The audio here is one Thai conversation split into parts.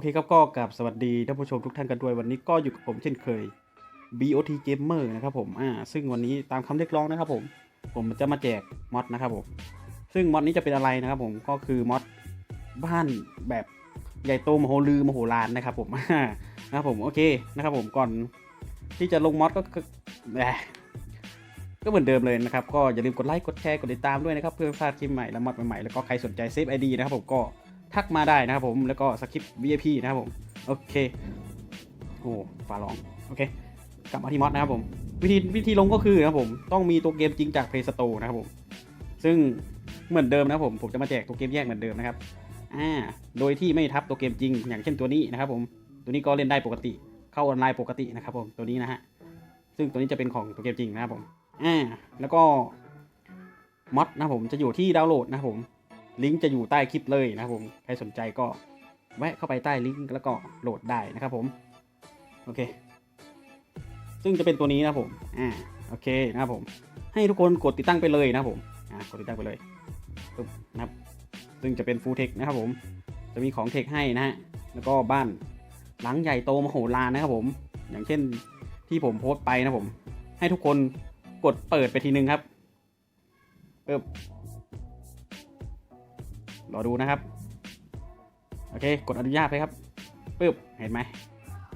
เคครับก็กลับสวัสดีท่านผู้ชมทุกท่านกันด้วยวันนี้ก็อยู่กับผมเช่นเคย BOT Gamer นะครับผมอ่าซึ่งวันนี้ตามคำเรียกร้องนะครับผม ผมจะมาแจกมอดนะครับผมซึ่งมอดนี้จะเป็นอะไรนะครับผมก็คือมอดบ้านแบบใหญ่โตมโหฬารมโหฬารนะครับผมนะครับผมโอเคนะครับผมก่อนที่จะลงมอดก็ก็แหมก็เหมือนเดิมเลยนะครับ ก็อย่าลืมกดไลค์กดแชร์กดติดตามด้วยนะครับเพื่อไม่พลาดคลิปใหม่และมอดใหม่ๆแล้วก็ใครสนใจเซฟไอดีนะครับผมก็ ทักมาได้นะครับผมแล้วก็สคริปต์ VIP นะครับผมโอเคโอ้ฟ้าร้องโอเคกลับมาที่มอดนะครับผมวิธีวิธีลงก็คือนะครับผมต้องมีตัวเกมจริงจาก Play Store นะครับผมซึ่งเหมือนเดิมนะครับผมผมจะมาแจกตัวเกมแยกเหมือนเดิมนะครับอ่าโดยที่ไม่ทับตัวเกมจริง อย่างเช่นตัวนี้นะครับผมตัวนี้ก็เล่นได้ปกติ เข้าออนไลน์ปกตินะครับผมตัวนี้นะฮะซึ่งตัวนี้จะเป็นของตัวเกมจริงนะครับผมอ่าแล้วก็มอดนะครับผมจะอยู่ที่ดาวน์โหลดนะครับผม ลิงก์จะอยู่ใต้คลิปเลยนะครับผมใครสนใจก็แวะเข้าไปใต้ลิงก์แล้วก็โหลดได้นะครับผมโอเค ซึ่งจะเป็นตัวนี้นะครับผมอ่าโอเคนะครับผม ให้ทุกคนกดติดตั้งไปเลยนะครับผมอ่ากดติดตั้งไปเลยปึ๊บนะครับ ซึ่งจะเป็นฟูลเทคนะครับผม จะมีของเทคให้นะฮะแล้วก็บ้านหลังใหญ่โตมโหฬารนะครับผม อย่างเช่นที่ผมโพสต์ไปนะครับผม ให้ทุกคนกดเปิดไปทีนึงครับปึ๊บ รอดูนะครับ โอเค กดอนุญาตไปครับปึ๊บเห็นไหม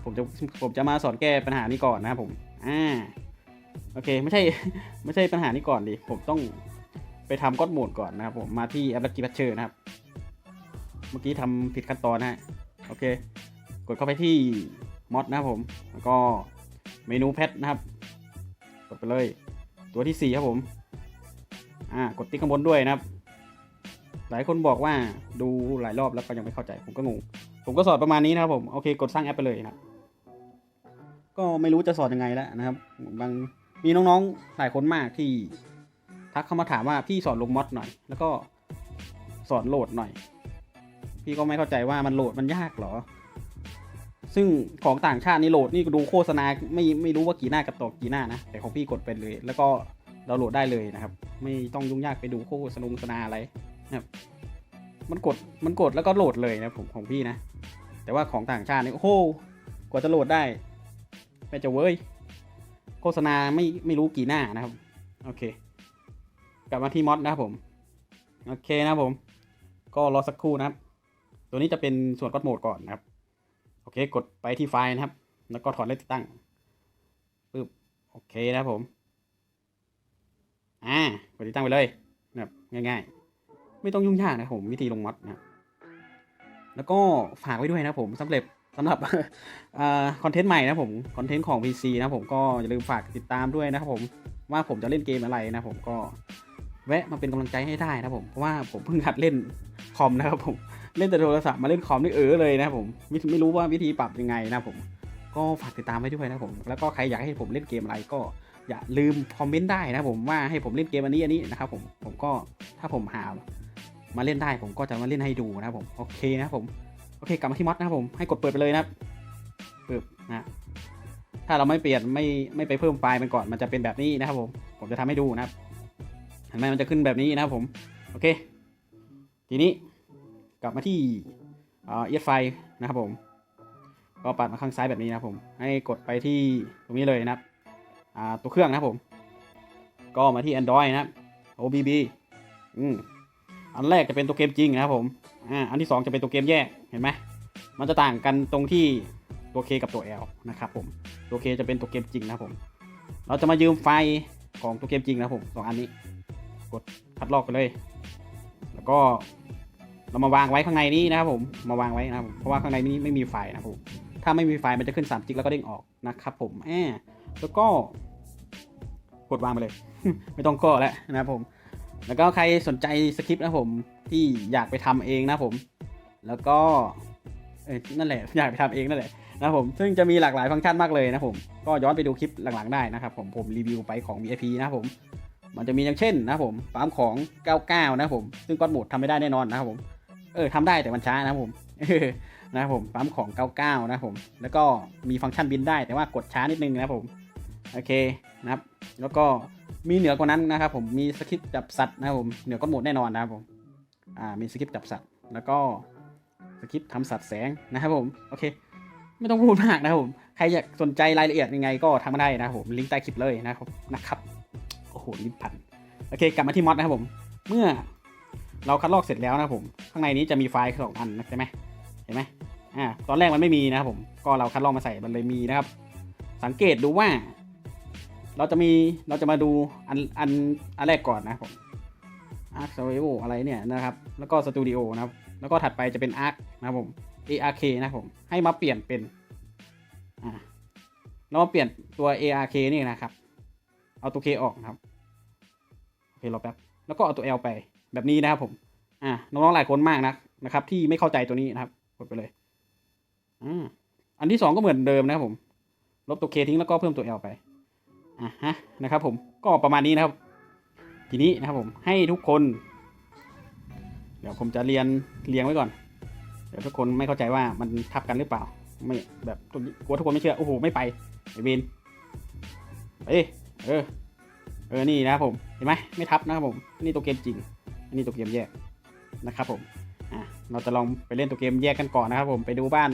ผมจะผมจะมาสอนแก้ปัญหานี้ก่อนนะครับผมอ่าโอเคไม่ใช่ไม่ใช่ปัญหานี้ก่อนดิผมต้องไปทำก้อนโหมดก่อนนะครับผมมาที่แอปลักกี้พัชเชอร์นะครับ เมื่อกี้ทำผิดขั้นตอนนะฮะโอเค กดเข้าไปที่มอดนะครับผม แล้วก็เมนูแพทนะครับ กดไปเลย ตัวที่ 4 ครับผม อ่ากดติ๊กข้างบนด้วยนะครับ หลายคนบอกว่าดูหลายรอบแล้วก็ยังไม่เข้าใจ ผมก็งง ผมก็สอนประมาณนี้นะครับผมโอเคกดสร้างแอปไปเลยนะครับก็ไม่รู้จะสอนยังไงแล้วนะครับบางมีน้องๆหลายคนมากที่ทักเข้ามาถามว่าพี่สอนลงมอดหน่อย แล้วก็สอนโหลดหน่อย พี่ก็ไม่เข้าใจว่ามันโหลดมันยากเหรอ ซึ่งของต่างชาตินี่โหลดนี่ดูโฆษณาไม่ไม่รู้ว่ากี่หน้ากับต่อกี่หน้านะ แต่ของพี่กดไปเลย แล้วก็ดาวน์โหลดได้เลยนะครับ ไม่ต้องยุ่งยากไปดูโฆษณาอะไร นะครับ มันกดมันกดแล้วก็โหลดเลยนะผมของพี่นะ แต่ว่าของต่างชาตินี่โอ้โหกว่าจะโหลดได้ไม่จะเว้ยโฆษณาไม่ไม่รู้กี่หน้านะครับ โอเค กลับมาที่มอดนะครับผม โอเคนะผม ก็รอสักครู่นะครับ ตัวนี้จะเป็นส่วนก๊อตโหมดก่อนนะครับ โอเค กดไปที่ไฟล์นะครับ แล้วก็ถอดเลขติดตั้งปึ๊บโอเคนะครับผม อ่ากดติดตั้งไปเลยนะครับง่ายๆ ไม่ต้องยุ่งยากนะผมวิธีลงมอดนะแล้วก็ฝากไว้ด้วยนะผมสำเร็จสำหรับคอนเทนต์ใหม่นะผมคอนเทนต์ของ PC นะผมก็อย่าลืมฝากติดตามด้วยนะครับผมว่าผมจะเล่นเกมอะไรนะผมก็แวะมาเป็นกำลังใจให้ได้นะผมเพราะว่าผมเพิ่งหัดเล่นคอมนะครับผมเล่นแต่โทรศัพท์มาเล่นคอมนี่เออเลยนะผมไม่ไม่รู้ว่าวิธีปรับยังไงนะผม ก็ฝากติดตามไว้ด้วยนะผมแล้วก็ใครอยากให้ผมเล่นเกมอะไรก็ อย่าลืมคอมเมนต์ได้นะผมว่าให้ผมเล่นเกมอันนี้อันนี้นะครับผมผมก็ถ้าผมหามาเล่นได้ผมก็จะมาเล่นให้ดูนะครับผมโอเคนะครับผมโอเคกลับมาที่มอดนะครับผมให้กดเปิดไปเลยนะครับปึ๊บนะถ้าเราไม่เปลี่ยนไม่ไม่ไปเพิ่มไฟล์มันก่อนมันจะเป็นแบบนี้นะครับผมผมจะทำให้ดูนะครับเห็นไหมมันจะขึ้นแบบนี้นะครับผมโอเค ทีนี้กลับมาที่เอ่อเอียดไฟนะครับผม ก็ปัดมาข้างซ้ายแบบนี้นะครับผม ให้กดไปที่ตรงนี้เลยนะครับ ตัวเครื่องนะผม ก็มาที่ Android นะครับ OBB อืมอันแรกจะเป็นตัวเกมจริงนะครับผมอ่าอันที่ 2 จะเป็นตัวเกมแยกเห็นไหมมันจะต่างกันตรงที่ตัว K กับตัว L นะครับผมตัว K จะเป็นตัวเกมจริงนะผม เราจะมายืมไฟล์ของตัวเกมจริงนะผมสองอันนี้ กดคัดลอกไปเลย แล้วก็เรามาวางไว้ข้างในนี้นะครับผม มาวางไว้นะครับเพราะว่าข้างในนี้ไม่มีไฟล์นะครับผม ถ้าไม่มีไฟล์มันจะขึ้น3จิกแล้วก็เด้งออกนะครับผมแอบแล้วก็ กดวางไปเลย ไม่ต้องก็แล้วนะครับผม แล้วก็ใครสนใจสคริปต์นะผมที่อยากไปทำเองนะผม แล้วก็เอ้นั่นแหละอยากไปทำเองนั่นแหละนะผมซึ่งจะมีหลากหลายฟังก์ชันมากเลยนะผมก็ย้อนไปดูคลิปหลังๆได้นะครับผมผมรีวิวไปของ VIP นะผมมันจะมีอย่างเช่นนะผมปั๊มของ 99 นะผม ซึ่งก้อนโหมดทำไม่ได้แน่นอนนะครับผม เออทำได้แต่มันช้านะผมนะครับผมปั๊มของ 99 นะผม แล้วก็มีฟังก์ชันบินได้แต่ว่ากดช้านิดนึงนะผม โอเคนะครับ แล้วก็มีเหนือกว่านั้นนะครับผมมีสคริปต์จับสัตว์นะครับผมเหนือก้อนโหมดแน่นอนนะครับผมอ่ามีสคริปต์จับสัตว์ แล้วก็สคริปต์ทำสัตว์แสงนะครับผมโอเค ไม่ต้องพูดมากนะครับผมใครอยากสนใจรายละเอียดยังไงก็ทำมาได้นะครับผมลิงก์ใต้คลิปเลยนะครับนะครับโอ้โหลิ้นพันโอเคกลับมาที่มอดนะครับผม เมื่อเราคัดลอกเสร็จแล้วนะครับผม ข้างในนี้จะมีไฟล์สองอันนะใช่ไหมเห็นไหมอ่าตอนแรกมันไม่มีนะครับผมก็เราคัดลอกมาใส่มันเลยมีนะครับ สังเกตดูว่า เราจะมีเราจะมาดูอันอันอันแรกก่อนนะครับผม Arc Survival อะไรเนี่ยนะครับ แล้วก็ Studio นะครับ แล้วก็ถัดไปจะเป็น Arc นะครับผม ARK นะครับผมให้มาเปลี่ยนเป็นอ่าเรามาเปลี่ยนตัว ARK นี่นะครับ เอาตัว K ออกนะครับโอเครอแป๊บแล้วก็เอาตัว L ไปแบบนี้นะครับผมอ่าน้องๆหลายคนมากนะนะครับ ที่ไม่เข้าใจตัวนี้นะครับกดไปเลยอ่าอันที่สองก็เหมือนเดิมนะครับผม ลบตัว K ทิ้งแล้วก็เพิ่มตัว L ไป อะฮะนะครับผมก็ประมาณนี้นะครับ ทีนี้นะครับผมให้ทุกคน เดี๋ยวผมจะเรียนเรียงไว้ก่อน เดี๋ยวทุกคนไม่เข้าใจว่ามันทับกันหรือเปล่า ไม่แบบกลัวทุกคนไม่เชื่อโอ้โหไม่ไปไอเวนไปเออเออนี่นะครับผมเห็นไหมไม่ทับนะครับผมนี่ตัวเกมจริงอันนี้ตัวเกมแยกนะครับผมอะเราจะลองไปเล่นตัวเกมแยกกันก่อนนะครับผมไปดูบ้าน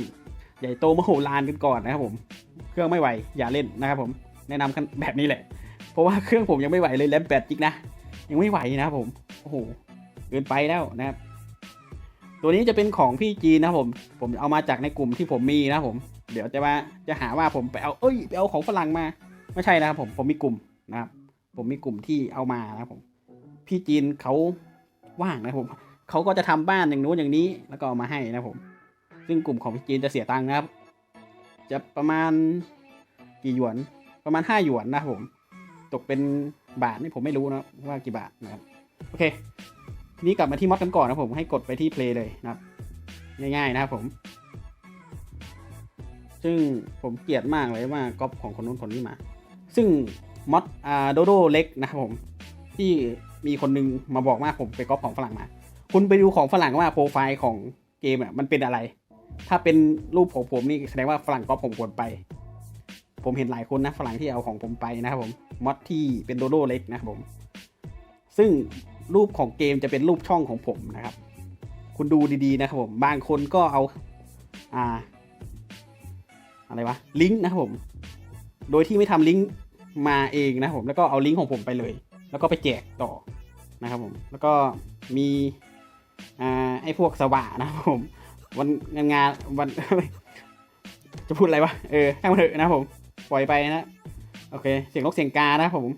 ใหญ่โตมโหฬารกันก่อนนะครับผม เครื่องไม่ไหวอย่าเล่นนะครับผม แนะนำกันแบบนี้แหละ เพราะว่าเครื่องผมยังไม่ไหวเลยแรมแปดจิกนะ ยังไม่ไหวนะผม โอ้โหเกินไปแล้วนะครับ ตัวนี้จะเป็นของพี่จีนนะผม ผมเอามาจากในกลุ่มที่ผมมีนะผม เดี๋ยวจะว่าจะหาว่าผมไปเอา เอ้ยไปเอาของฝรั่งมา ไม่ใช่นะครับผม ผมมีกลุ่มนะครับ ผมมีกลุ่มที่เอามานะผม พี่จีนเขาว่างนะผม เขาก็จะทำบ้านอย่างนู้นอย่างนี้ แล้วก็เอามาให้นะครับผม ซึ่งกลุ่มของพี่จีนจะเสียตังค์นะครับ จะประมาณกี่หยวน ประมาณห้าหยวนนะครับผม ตกเป็นบาทนี่ผมไม่รู้นะว่ากี่บาทนะครับ โอเค ทีนี้กลับมาที่มอดกันก่อนนะผมให้กดไปที่ play เลยนะครับ ง่ายๆนะครับผม ซึ่งผมเกลียดมากเลยว่าก๊อปของคนนู้นคนนี้มา ซึ่งมอดอ่าโดโดเล็กนะครับผม ที่มีคนนึงมาบอกว่าผมไปก๊อปของฝรั่งมา คุณไปดูของฝรั่งว่าโปรไฟล์ของเกมอะมันเป็นอะไร ถ้าเป็นรูปของผมนี่แสดงว่าฝรั่งก๊อปผมควรไป ผมเห็นหลายคนนะฝรั่งที่เอาของผมไปนะครับผมมอดที่เป็นโดโดเล็กนะครับผม ซึ่งรูปของเกมจะเป็นรูปช่องของผมนะครับ คุณดูดีๆนะครับผมบางคนก็เอาอ่า อะไรวะลิงก์นะครับผม โดยที่ไม่ทำลิงก์มาเองนะครับผมแล้วก็เอาลิงก์ของผมไปเลย แล้วก็ไปแจกต่อนะครับผมแล้วก็มีอ่าไอ้พวกสว่านะครับผมวันงานงานวันจะพูดอะไรวะ เออช่งมันเถอะนะครับผม ปล่อยไปนะโอเค เสียงนกเสียงกานะผม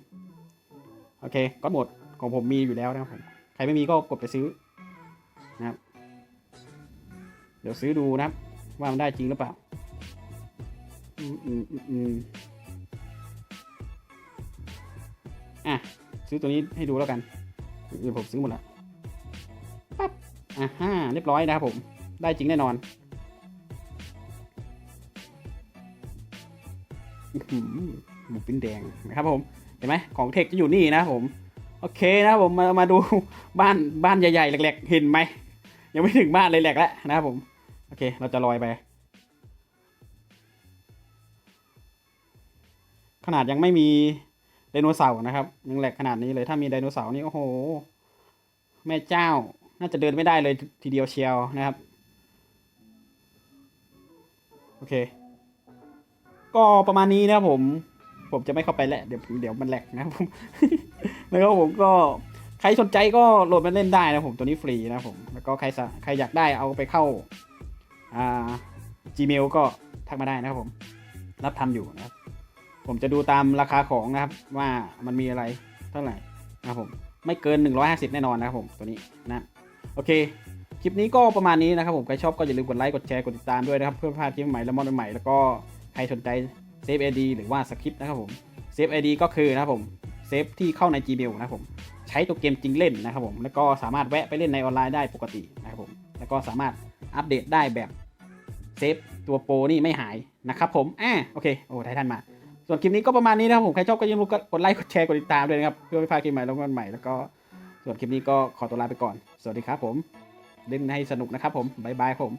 โอเค ก็หมดของผมมีอยู่แล้วนะครับผม ใครไม่มีก็กดไปซื้อนะครับ เดี๋ยวซื้อดูนะครับ ว่ามันได้จริงหรือเปล่า อืมอืมอืมอืมอะ ซื้อตัวนี้ให้ดูแล้วกันเดี๋ยวผมซื้อหมดละปั๊บอะฮ่าเรียบร้อยนะครับผม ได้จริงแน่นอน หมูปิ้นแดงนะครับผม เห็นไหมของเทคจะอยู่นี่นะผม โอเคนะผมมามาดูบ้านบ้านใหญ่ๆแหลกๆ เห็นไหม ยังไม่ถึงบ้านเลยแหลกแล้วนะครับผม โอเค เราจะลอยไป ขนาดยังไม่มีไดโนเสาร์นะครับยังแหลกขนาดนี้เลยถ้ามีไดโนเสาร์นี่โอ้โห แม่เจ้า น่าจะเดินไม่ได้เลยทีเดียวเชียวนะครับ โอเค ก็ประมาณนี้นะครับผม ผมจะไม่เข้าไปแล้วเดี๋ยวเดี๋ยวมันแหลกนะครับผมแล้วก็ผมก็ใครสนใจก็โหลดมาเล่นได้นะผมตัวนี้ฟรีนะผมแล้วก็ใครใครอยากได้เอาไปเข้าอ่า Gmail ก็ทักมาได้นะครับผม รับทำอยู่นะครับ ผมจะดูตามราคาของนะครับว่ามันมีอะไรเท่าไหร่นะครับผม ไม่เกิน 150 แน่นอนนะครับผมตัวนี้นะโอเค คลิปนี้ก็ประมาณนี้นะครับผมใครชอบก็อย่าลืมกดไลค์กดแชร์กดติดตามด้วยนะครับ เพื่อพลาดคลิปใหม่และมอดใหม่แล้วก็ ใครสนใจเซฟ ID หรือว่าสคริปต์นะครับผมเซฟ ID ก็คือนะครับผมเซฟที่เข้าใน Gmail นะครับผมใช้ตัวเกมจริงเล่นนะครับผมแล้วก็สามารถแวะไปเล่นในออนไลน์ได้ปกตินะครับผมแล้วก็สามารถอัปเดตได้แบบเซฟตัวโปรนี่ไม่หายนะครับผมอ่าโอเคโอ้ไททันมา ส่วนคลิปนี้ก็ประมาณนี้นะครับผมใครชอบก็อย่าลืมกดไลค์กดแชร์กดติดตามด้วยนะครับเพื่อไม่พลาดคลิปใหม่แล้วก็ใหม่แล้วก็ส่วนคลิปนี้ก็ขอตัวลาไปก่อน สวัสดีครับผมเล่นให้สนุกนะครับผมบ๊ายบายครับผม